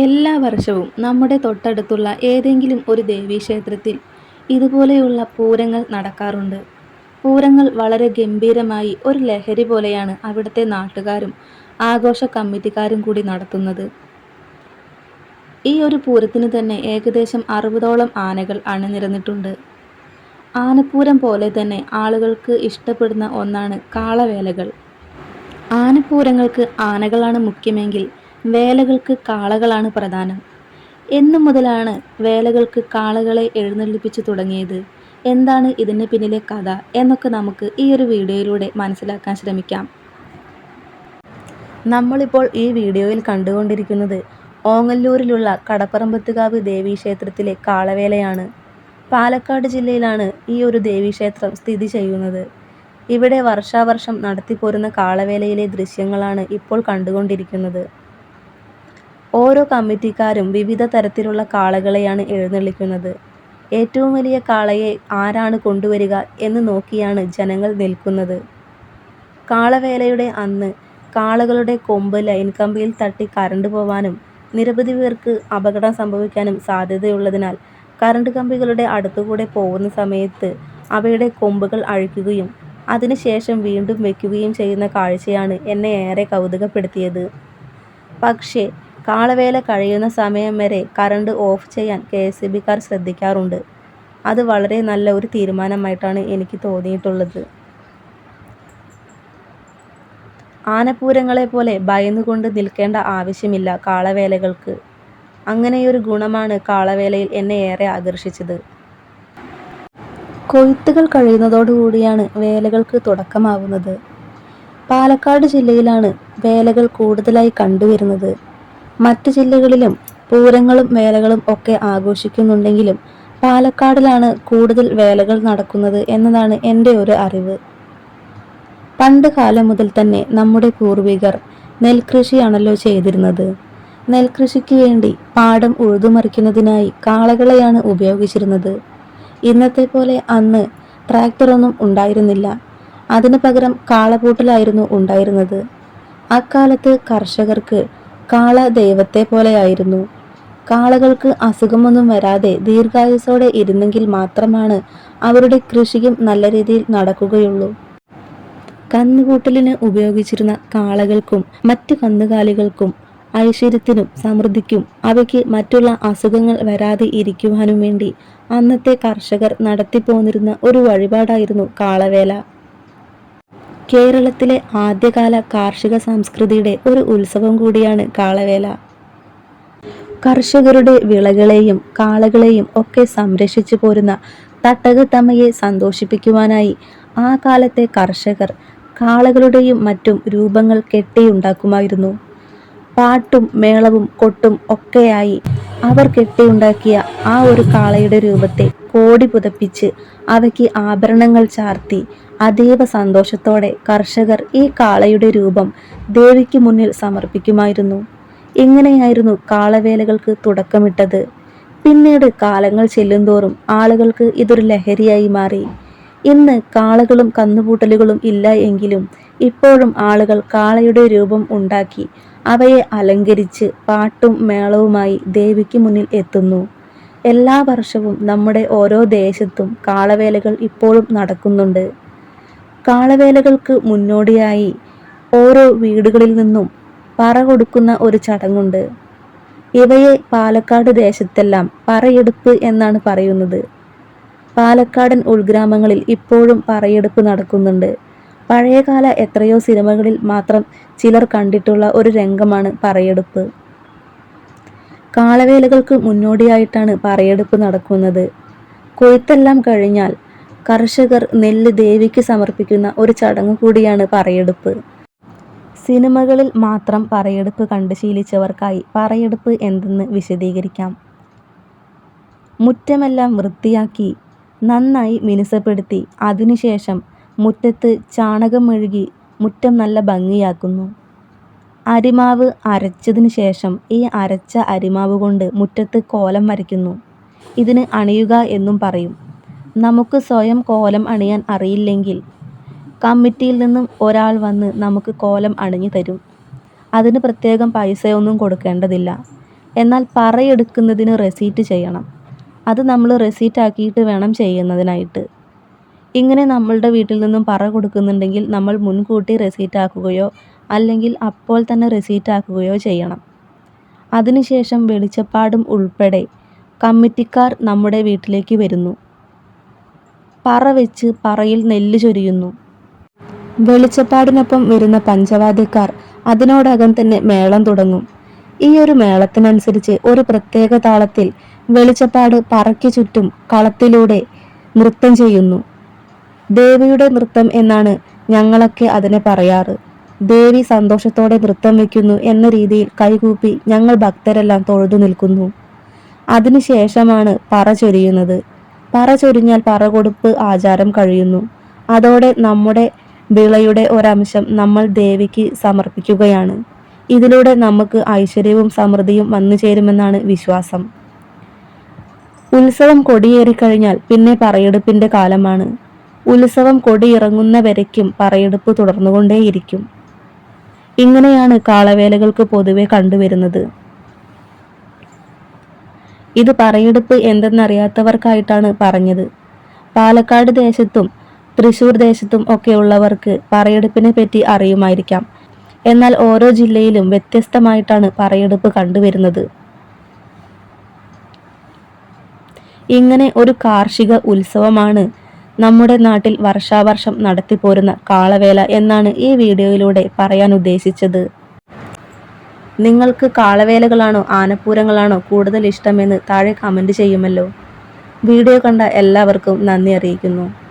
എല്ലാ വർഷവും നമ്മുടെ തൊട്ടടുത്തുള്ള ഏതെങ്കിലും ഒരു ദേവീക്ഷേത്രത്തിൽ ഇതുപോലെയുള്ള പൂരങ്ങൾ നടക്കാറുണ്ട്. പൂരങ്ങൾ വളരെ ഗംഭീരമായി ഒരു ലഹരി പോലെയാണ് അവിടുത്തെ നാട്ടുകാരും ആഘോഷ കമ്മിറ്റിക്കാരും കൂടി നടത്തുന്നത്. ഈ ഒരു പൂരത്തിന് തന്നെ ഏകദേശം അറുപതോളം ആനകൾ അണിനിരന്നിട്ടുണ്ട്. ആനപ്പൂരം പോലെ തന്നെ ആളുകൾക്ക് ഇഷ്ടപ്പെടുന്ന ഒന്നാണ് കാളവേലകൾ. ആനപ്പൂരങ്ങൾക്ക് ആനകളാണ് മുഖ്യമെങ്കിൽ വേലകൾക്ക് കാളകളാണ് പ്രധാനം. എന്നു മുതലാണ് വേലകൾക്ക് കാളകളെ എഴുന്നള്ളിപ്പിച്ചു തുടങ്ങിയത്, എന്താണ് ഇതിന് പിന്നിലെ കഥ എന്നൊക്കെ നമുക്ക് ഈ ഒരു വീഡിയോയിലൂടെ മനസ്സിലാക്കാൻ ശ്രമിക്കാം. നമ്മളിപ്പോൾ ഈ വീഡിയോയിൽ കണ്ടുകൊണ്ടിരിക്കുന്നത് ഓങ്ങല്ലൂരിലുള്ള കടപ്പറമ്പത്തുകാവ് ദേവീക്ഷേത്രത്തിലെ കാളവേലയാണ്. പാലക്കാട് ജില്ലയിലാണ് ഈ ഒരു ദേവീക്ഷേത്രം സ്ഥിതി ചെയ്യുന്നത്. ഇവിടെ വർഷാവർഷം നടത്തിപ്പോരുന്ന കാളവേലയിലെ ദൃശ്യങ്ങളാണ് ഇപ്പോൾ കണ്ടുകൊണ്ടിരിക്കുന്നത്. ഓരോ കമ്മിറ്റിക്കാരും വിവിധ തരത്തിലുള്ള കാളകളെയാണ് എഴുന്നള്ളിക്കുന്നത്. ഏറ്റവും വലിയ കാളയെ ആരാണ് കൊണ്ടുവരിക എന്ന് നോക്കിയാണ് ജനങ്ങൾ നിൽക്കുന്നത്. കാളവേലയുടെ അന്ന് കാളകളുടെ കൊമ്പ് ലൈൻ കമ്പിയിൽ തട്ടി കറണ്ട് പോവാനും നിരവധി പേർക്ക് അപകടം സംഭവിക്കാനും സാധ്യതയുള്ളതിനാൽ കറണ്ട് കമ്പികളുടെ അടുത്തുകൂടെ പോകുന്ന സമയത്ത് അവയുടെ കൊമ്പുകൾ അഴിക്കുകയും അതിനുശേഷം വീണ്ടും വയ്ക്കുകയും ചെയ്യുന്ന കാഴ്ചയാണ് എന്നെ ഏറെ കൗതുകപ്പെടുത്തിയത്. പക്ഷേ കാളവേല കഴിയുന്ന സമയം വരെ കറണ്ട് ഓഫ് ചെയ്യാൻ കെ എസ് ഇ ബിക്കാർ ശ്രദ്ധിക്കാറുണ്ട്. അത് വളരെ നല്ല ഒരു തീരുമാനമായിട്ടാണ് എനിക്ക് തോന്നിയിട്ടുള്ളത്. ആനപ്പൂരങ്ങളെപ്പോലെ ഭയന്നുകൊണ്ട് നിൽക്കേണ്ട ആവശ്യമില്ല കാളവേലകൾക്ക്. അങ്ങനെയൊരു ഗുണമാണ് കാളവേലയിൽ എന്നെ ഏറെ ആകർഷിച്ചത്. കൊയ്ത്തുകൾ കഴിയുന്നതോടുകൂടിയാണ് വേലകൾക്ക് തുടക്കമാവുന്നത്. പാലക്കാട് ജില്ലയിലാണ് വേലകൾ കൂടുതലായി കണ്ടുവരുന്നത്. മറ്റ് ജില്ലകളിലും പൂരങ്ങളും വേലകളും ഒക്കെ ആഘോഷിക്കുന്നുണ്ടെങ്കിലും പാലക്കാടിലാണ് കൂടുതൽ വേലകൾ നടക്കുന്നത് എന്നതാണ് എന്റെ ഒരു അറിവ്. പണ്ട് കാലം മുതൽ തന്നെ നമ്മുടെ പൂർവികർ നെൽകൃഷിയാണല്ലോ ചെയ്തിരുന്നത്. നെൽകൃഷിക്ക് വേണ്ടി പാടം ഉഴുതുമറിക്കുന്നതിനായി കാളകളെയാണ് ഉപയോഗിച്ചിരുന്നത്. ഇന്നത്തെ പോലെ അന്ന് ട്രാക്ടറൊന്നും ഉണ്ടായിരുന്നില്ല. അതിന് പകരം കാളപൂട്ടലായിരുന്നു ഉണ്ടായിരുന്നത്. അക്കാലത്ത് കർഷകർക്ക് കാള ദൈവത്തെ പോലെയായിരുന്നു. കാളകൾക്ക് അസുഖമൊന്നും വരാതെ ദീർഘായുസോടെ ഇരുന്നെങ്കിൽ മാത്രമാണ് അവരുടെ കൃഷിയും നല്ല രീതിയിൽ നടക്കുകയുള്ളൂ. കന്നുകൂട്ടലിന് ഉപയോഗിച്ചിരുന്ന കാളകൾക്കും മറ്റ് കന്നുകാലികൾക്കും ഐശ്വര്യത്തിനും സമൃദ്ധിക്കും അവയ്ക്ക് മറ്റുള്ള അസുഖങ്ങൾ വരാതെ ഇരിക്കുവാനും വേണ്ടി അന്നത്തെ കർഷകർ നടത്തിപ്പോന്നിരുന്ന ഒരു വഴിപാടായിരുന്നു കാളവേല. കേരളത്തിലെ ആദ്യകാല കാർഷിക സംസ്കൃതിയുടെ ഒരു ഉത്സവം കൂടിയാണ് കാളവേല. കർഷകരുടെ വിളകളെയും കാളകളെയും ഒക്കെ സംരക്ഷിച്ചു പോരുന്ന തട്ടകത്തമ്മയെ സന്തോഷിപ്പിക്കുവാനായി ആ കാലത്തെ കർഷകർ കാളകളുടെയും മറ്റും രൂപങ്ങൾ കെട്ടിയുണ്ടാക്കുമായിരുന്നു. പാട്ടും മേളവും കൊട്ടും ഒക്കെയായി അവർ കെട്ടിയുണ്ടാക്കിയ ആ ഒരു കാളയുടെ രൂപത്തെ കോടി പുതപ്പിച്ച് അവയ്ക്ക് ആഭരണങ്ങൾ ചാർത്തി അതീവ സന്തോഷത്തോടെ കർഷകർ ഈ കാളയുടെ രൂപം ദേവിക്ക് മുന്നിൽ സമർപ്പിക്കുമായിരുന്നു. ഇങ്ങനെയായിരുന്നു കാളവേലകൾക്ക് തുടക്കമിട്ടത്. പിന്നീട് കാലങ്ങൾ ചെല്ലുന്തോറും ആളുകൾക്ക് ഇതൊരു ലഹരിയായി മാറി. ഇന്ന് കാളകളും കന്നുപൂട്ടലുകളും ഇല്ല എങ്കിലും ഇപ്പോഴും ആളുകൾ കാളയുടെ രൂപം ഉണ്ടാക്കി അവയെ അലങ്കരിച്ച് പാട്ടും മേളവുമായി ദേവിക്ക് മുന്നിൽ എത്തുന്നു. എല്ലാ വർഷവും നമ്മുടെ ഓരോ ദേശത്തും കാളവേലകൾ ഇപ്പോഴും നടക്കുന്നുണ്ട്. കാളവേലകൾക്ക് മുന്നോടിയായി ഓരോ വീടുകളിൽ നിന്നും പറ കൊടുക്കുന്ന ഒരു ചടങ്ങുണ്ട്. ഇവയെ പാലക്കാട് ദേശത്തെല്ലാം പറയെടുപ്പ് എന്നാണ് പറയുന്നത്. പാലക്കാടൻ ഉൾഗ്രാമങ്ങളിൽ ഇപ്പോഴും പറയെടുപ്പ് നടക്കുന്നുണ്ട്. പഴയകാല എത്രയോ സിനിമകളിൽ മാത്രം ചിലർ കണ്ടിട്ടുള്ള ഒരു രംഗമാണ് പറയെടുപ്പ്. കാളവേലകൾക്ക് മുന്നോടിയായിട്ടാണ് പറയെടുപ്പ് നടക്കുന്നത്. കൊയ്ത്തെല്ലാം കഴിഞ്ഞാൽ കർഷകർ നെല്ല് ദേവിക്ക് സമർപ്പിക്കുന്ന ഒരു ചടങ്ങ് കൂടിയാണ് പറയെടുപ്പ്. സിനിമകളിൽ മാത്രം പറയെടുപ്പ് കണ്ട് ശീലിച്ചവർക്കായി പറയെടുപ്പ് എന്തെന്ന് വിശദീകരിക്കാം. മുറ്റമെല്ലാം വൃത്തിയാക്കി നന്നായി മിനുസപ്പെടുത്തി അതിനു ശേഷം മുറ്റത്ത് ചാണകം മെഴുകി മുറ്റം നല്ല ഭംഗിയാക്കുന്നു. അരിമാവ് അരച്ചതിന് ശേഷം ഈ അരച്ച അരിമാവ് കൊണ്ട് മുറ്റത്ത് കോലം വരയ്ക്കുന്നു. ഇതിന് അണിയുക എന്നും പറയും. നമുക്ക് സ്വയം കോലം അണിയാൻ അറിയില്ലെങ്കിൽ കമ്മിറ്റിയിൽ നിന്നും ഒരാൾ വന്ന് നമുക്ക് കോലം അണിഞ്ഞു തരും. അതിന് പ്രത്യേകം പൈസയൊന്നും കൊടുക്കേണ്ടതില്ല. എന്നാൽ പറയെടുക്കുന്നതിന് റെസീറ്റ് ചെയ്യണം അത് നമ്മൾ റെസീറ്റ് ആക്കിയിട്ട് വേണം ചെയ്യുന്നതിനായിട്ട് ഇങ്ങനെ നമ്മളുടെ വീട്ടിൽ നിന്നും പറ കൊടുക്കുന്നുണ്ടെങ്കിൽ നമ്മൾ മുൻകൂട്ടി റെസീറ്റ് ആക്കുകയോ അല്ലെങ്കിൽ അപ്പോൾ തന്നെ റെസീറ്റ് ആക്കുകയോ ചെയ്യണം. അതിനുശേഷം വെളിച്ചപ്പാടും ഉൾപ്പെടെ കമ്മിറ്റിക്കാർ നമ്മുടെ വീട്ടിലേക്ക് വരുന്നു. പറ വെച്ച് പറയിൽ നെല്ല് ചൊരിയുന്നു. വെളിച്ചപ്പാടിനൊപ്പം വരുന്ന പഞ്ചവാദ്യക്കാർ അതിനോടകം തന്നെ മേളം തുടങ്ങും. ഈ ഒരു മേളത്തിനനുസരിച്ച് ഒരു പ്രത്യേക താളത്തിൽ വെളിച്ചപ്പാട് പറയ്ക്ക് ചുറ്റും കളത്തിലൂടെ നൃത്തം ചെയ്യുന്നു. ദേവിയുടെ നൃത്തം എന്നാണ് ഞങ്ങളൊക്കെ അതിനെ പറയാറ്. ദേവി സന്തോഷത്തോടെ നൃത്തം വയ്ക്കുന്നു എന്ന രീതിയിൽ കൈകൂപ്പി ഞങ്ങൾ ഭക്തരെല്ലാം തൊഴുതു നിൽക്കുന്നു. അതിനുശേഷമാണ് പറ ചൊരിയുന്നത്. പറ ചൊരിഞ്ഞാൽ പറ കൊടുപ്പ് ആചാരം കഴിയുന്നു. അതോടെ നമ്മുടെ വിളയുടെ ഒരംശം നമ്മൾ ദേവിക്ക് സമർപ്പിക്കുകയാണ്. ഇതിലൂടെ നമുക്ക് ഐശ്വര്യവും സമൃദ്ധിയും വന്നു ചേരുമെന്നാണ് വിശ്വാസം. ഉത്സവം കൊടിയേറിക്കഴിഞ്ഞാൽ പിന്നെ പറയെടുപ്പിന്റെ കാലമാണ്. ഉത്സവം കൊടിയിറങ്ങുന്നവരയ്ക്കും പറയെടുപ്പ് തുടർന്നുകൊണ്ടേയിരിക്കും. ഇങ്ങനെയാണ് കാളവേലകൾക്ക് പൊതുവെ കണ്ടുവരുന്നത്. ഇത് പറയെടുപ്പ് എന്തെന്നറിയാത്തവർക്കായിട്ടാണ് പറഞ്ഞത്. പാലക്കാട് ദേശത്തും തൃശൂർ ദേശത്തും ഒക്കെ ഉള്ളവർക്ക് പറയെടുപ്പിനെ പറ്റി അറിയുമായിരിക്കാം. എന്നാൽ ഓരോ ജില്ലയിലും വ്യത്യസ്തമായിട്ടാണ് പറയെടുപ്പ് കണ്ടുവരുന്നത്. ഇങ്ങനെ ഒരു കാർഷിക ഉത്സവമാണ് നമ്മുടെ നാട്ടിൽ വർഷാവർഷം നടത്തിപ്പോരുന്ന കാളവേല എന്നാണ് ഈ വീഡിയോയിലൂടെ പറയാൻ ഉദ്ദേശിച്ചത്. നിങ്ങൾക്ക് കാളവേലകളാണോ ആനപ്പൂരങ്ങളാണോ കൂടുതൽ ഇഷ്ടമെന്ന് താഴെ കമന്റ് ചെയ്യുമല്ലോ. വീഡിയോ കണ്ട എല്ലാവർക്കും നന്ദി അറിയിക്കുന്നു.